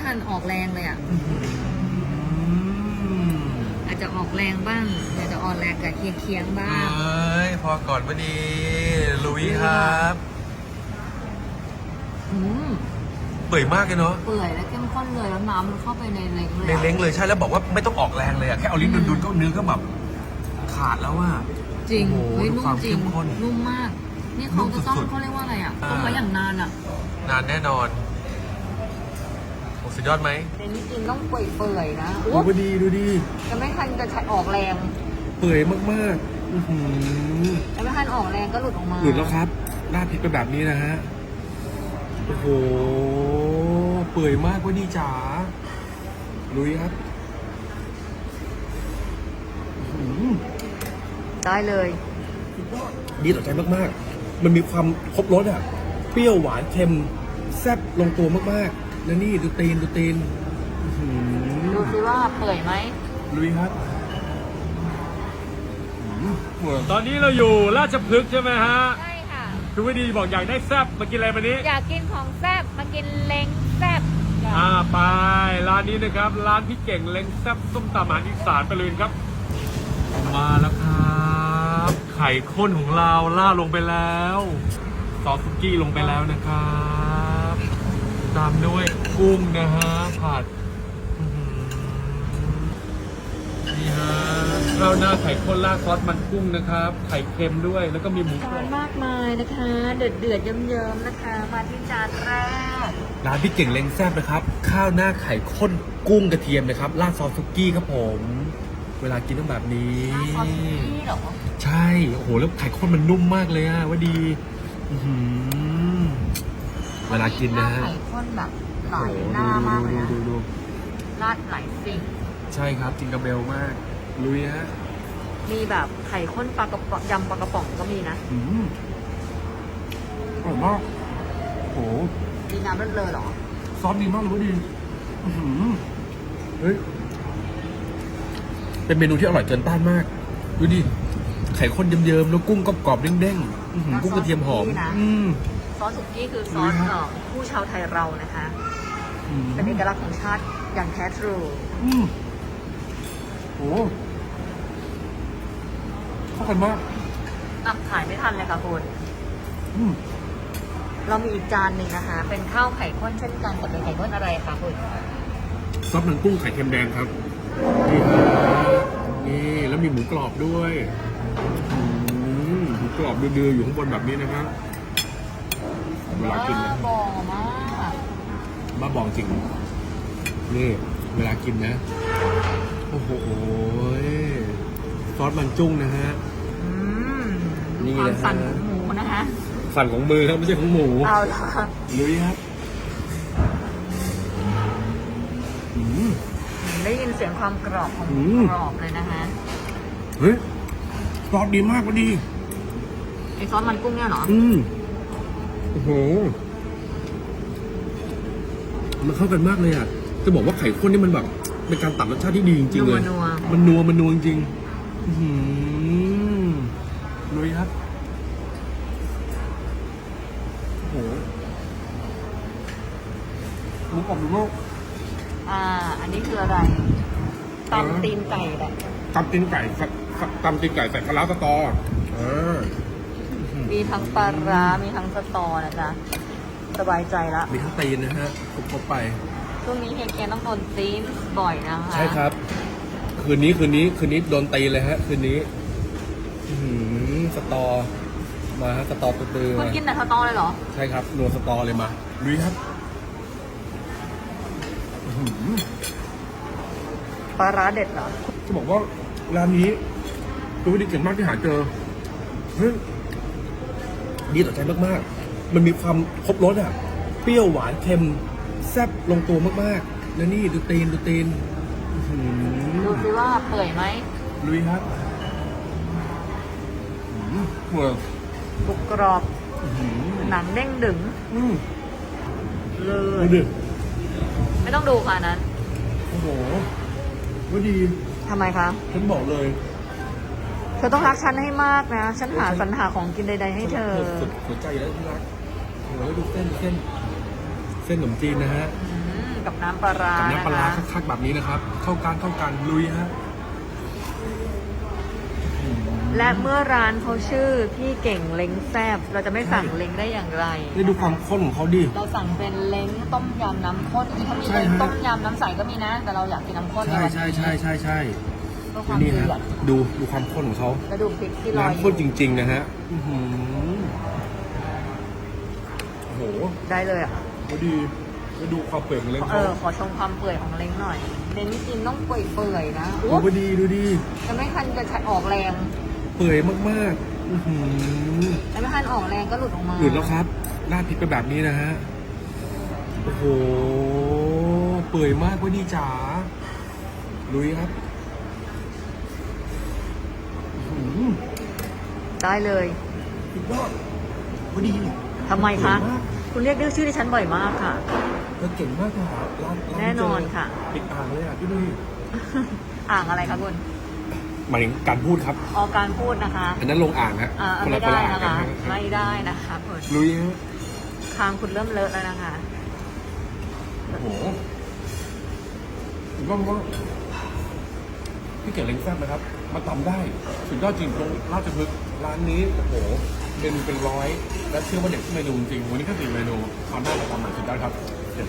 ไม่ทันออกแรงเลยอะอาจจะออกแรงบ้างอาจจะออกแรงกับเคียงๆบ้าเอง้ย พอก่อนพอดี ลุยครับอืมเปื่อยมากเลยเนาะ เปื่อยและเข้มข้นเลยแล้วน้ำมันเข้าไปในเล้งเลยในอะเล้งเลยใช่แล้วบอกว่าไม่ต้องออกแรงเลยอะแค่เอาลิ้นดุนๆก็เนื้อก็แบบขาดแล้วว่าจริงโอ้โหเฮ้ยดูนุ่ความมจริงเข้มข้นนุ่มมาก นี่เขาจะต้องนุ่มสุดๆเขาเรียกว่าอะไรอะอ่าต้มไว้อย่างนานอะนานแน่นอนโอ้ สุดยอดไหมแต่นี่กินต้องเปื่อยๆนะดูอุ๊บดีดูดีจะไม่ทันจะใช้ออกแรงเปื่อยมากๆอื้อหือจะไม่ทันออกแรงก็หลุดออกมาหลุดแล้วครับราดพริกไปแบบนี้นะฮะโอ้โหเปื่อยมากว่าดีจ๋าลุยครับอื้อหือ ได้เลย ดีต่อใจมาก ๆ มันมีความครบรสอะ เปรี้ยวหวานเค็ม แซ่บลงตัวมาก ๆ แล้วนี่ดูตีนดูตีนอื้อหืดูอสิว่าเปื่อยไหมลุยครับอื้อหือตอนนี้เราอยู่ราชพฤกษ์ใช่ไหมฮะใช่ค่ะ คุณวิดีบอกอยากได้แซ่บมากินอะไรวันนี้ อยากกินของแซ่บมากินเล้งแซ่บอ่าไปร้านนี้นะครับ ร้านพี่เก่งเล้งแซ่บส้มตำอาหารอีสานไปเลยครับ มาแล้วครับ ไข่ข้นของเราล่าดลงไปแล้วซอสซุกี้ลงไปแล้วนะครับ ตามด้วยกุ้งนะฮะผัดอื้อหือนี่ฮะข้าวหน้าไข่ข้นราดซอสมันกุ้งนะครับ ไข่เค็มด้วย แล้วก็มีหมูกรจาอนบมากมายนะคะ เดือดเดือดๆเยิ้มๆนะคะ มาที่จานแรก ร้านพี่เก่งเล้งแซ่บนะครับ ข้าวหน้าไข่ข้นกุ้งกระเทียมนะครับราดซอสซุกี้ครับผม เวลากินต้องแบบนี้ซอสนี่เหรอใช่ โอ้โห แล้วไข่ข้นมันนุ่มมากเลยอะว่าดี อื้อหือ เวลากินนะฮะไข่ข้นแบบหลายหน้ามากเลยนะดูดูดูราดหลายสิ่ง ใช่ครับจิงกระเบลมาก ลุยฮะ มีแบบไข่ข้นปลากระป๋องยำปลากระป๋องก็มีนะอืมอร่อยมากโอ้โหมีน้ำเลือดเลยเหรอ ซอสดีมากเลยว่าดีอื้อหือเฮ้ย เป็นเมนูที่อร่อยเกินต้านมาก ดูดิ ไข่ข้นเยิ้มๆแล้วกุ้งกรอบๆเด้งๆอื้อหือกุ้งกระเทียมหอม แล้วซอสนี่นะ อืม ซอสสุกี้คือซอสนี่ครับเอ่อผู้ชาวไทยเรานะคะอืมเป็นเอกลักษณ์ของชาติอย่างแท้ทรูอืมโอ้เข้ากันมากอะขายไม่ทันเลยค่ะคุณอืมเรามีอีกจานหนึ่งนะคะ เป็นข้าวไข่ข้นเช่นกันแต่เป็นไข่ข้นอะไรคะคุณซอสมันกุ้งไข่เค็มแดงครับ นี่ฮะนี่แล้วมีหมูกรอบด้วยอืมหมูกรอบดื้อๆอยู่ข้างบนแบบนี้นะครับ เวลากินนะบอมากบ้าบองจริง นี่ เวลากินนะ โอ้โหซอสมันจุ้งนะฮะอืมนี่ความนะฮะสั่นของหมูนะคะสั่นของมือครับไม่ใช่ของหมูเอาละลุยครับอืมได้ยินเสียงความกรอบของหมูอืมกรอบเลยนะคะเฮ้ยซอสดีมากพอดีไอซอสมันกุ้งเนี่ยเหรอ อืม โอ้โหมันเข้ากันมากเลยอะ จะบอกว่าไข่ข้นนี่มันแบบ เป็นการตัดรสชาติที่ดีจริงๆเลย นัว มันนัวมันนัวจริงๆอื้อหือลุยครับ โอ้โหหมูกรอบหมูโลก อ่า อันนี้คืออะไรตำตีนไก่แหละ ตำตีนไก่ครับตำตีนไก่ใส่คาราสตออ่า มีทั้งปลาร้ามีทั้งสตอนะจ๊ะสบายใจละ มีทั้งตีนนะฮะครบๆไป ช่วงนี้เฮียเคนต้องโดนตีนบ่อยนะคะใช่ครับ คืนนี้คืนนี้คืนนี้โดนตีเลยฮะ คืนนี้อื้อหือสตอ มาฮะสตอตัวตือคุณมากินแต่สตอเลยเหรอ ใช่ครับนัวสตอเลยมาลุยครับอื้อหือปลาร้าเด็ดเหรอ จะบอกว่าร้านนี้ตัวดีเก่งมากที่หาเจอเฮ้ย ดีต่อใจมากๆ มันมีความครบรสอะ เปรี้ยวหวานเค็มแซ่บลงตัวมากๆ แล้วนี่ดูตีนดูตีนอื้อหืดูอสิว่าเปื่อยไหมลุยครับอื้อหือเวิร์กกรุบกรอบอื้อหือหนังเด้งดึงอืมเลดูย ดิไม่ต้องดูค่ะอันนั้นโอ้โหว่าดี ทำไมคะ ฉันบอกเลย เธอต้องรักฉันให้มากนะ ฉันหาสรรหาของกินใดๆให้เธอ สุดหัวใจแล้วที่รักโอ้โหแล้วดูเส้นเส้น เส้นขนมจีนนะฮะอืมกับน้ำปลาร้ากับนะน้ำปลาร้าคะคักๆแบบนี้นะครับ เข้ากันเข้ากันลุยฮะและเมื่อร้านเขาชื่อพี่เก่งเล้งแซบเราจะไม่สั่งเล้งได้อย่างไรนี่ดูความข้นของเขาดิเราสั่งเป็นเล้งต้มยำน้ำข้นจริงๆเขามีใช่เล้งฮะต้มยำน้ำใสก็มีนะ แต่เราอยากกินน้ำข้นใช่ใช่ใช่ใช่ใช่ เพื่อความนี่เดืฮะอดดูดูความข้นของเขาแล้วดูพริกที่ลอยอน้ำข้นจยู่ริง ๆ นะฮะอื้อหือโอ้โหได้เลยอะ พอดีแล้วดูความเปื่อยของเล้งเอเขาอ ขอชมความเปื่อยของเล้งหน่อย เล้งกินต้องเปื่อยๆนะดูอุ๊บพอดีดูดีจะไม่ทันจะออกแรง เปื่อยมากๆอื้อหือจะไม่ทันออกแรงก็หลุดออกมาหลุดแล้วครับราดพริกไปแบบนี้นะฮะ โอ้โห เปื่อยมากพอดีจ๋าลุยครับอื้อหือ ได้เลยสุดยอดพอดีทำไมคะเก่งมากคุณเรียกเรียกชื่อดิฉันบ่อยมากค่ะ เธอเก่งมากค่ะร้านร้าแน่นอนค่ะ ปิดอ่างเลยอะพี่ดุยอ่างอะไรคะคุณหมายถึงการพูดครับออกการพูดนะคะอันนั้นลงอ่างฮะอ่าคนไม่ละได้คนละอ่างนะคะกัฮไม่ได้นะคะคุณลุยฮะคางคุณเริ่มเลอะแล้วนะคะโอ้โหสุดยอดมาก พี่เก่งเล้งแซ่บนะครับ มาตำได้สุดยอดจริงตรงราชพฤกษ์ร้านนี้โอ้โหเมนูเป็นร้อย และเชื่อว่าเด็กที่เมนูจริงวันนี้ก็สี่เมนูความน่าทำใหม่สุดยอดครับเด็ด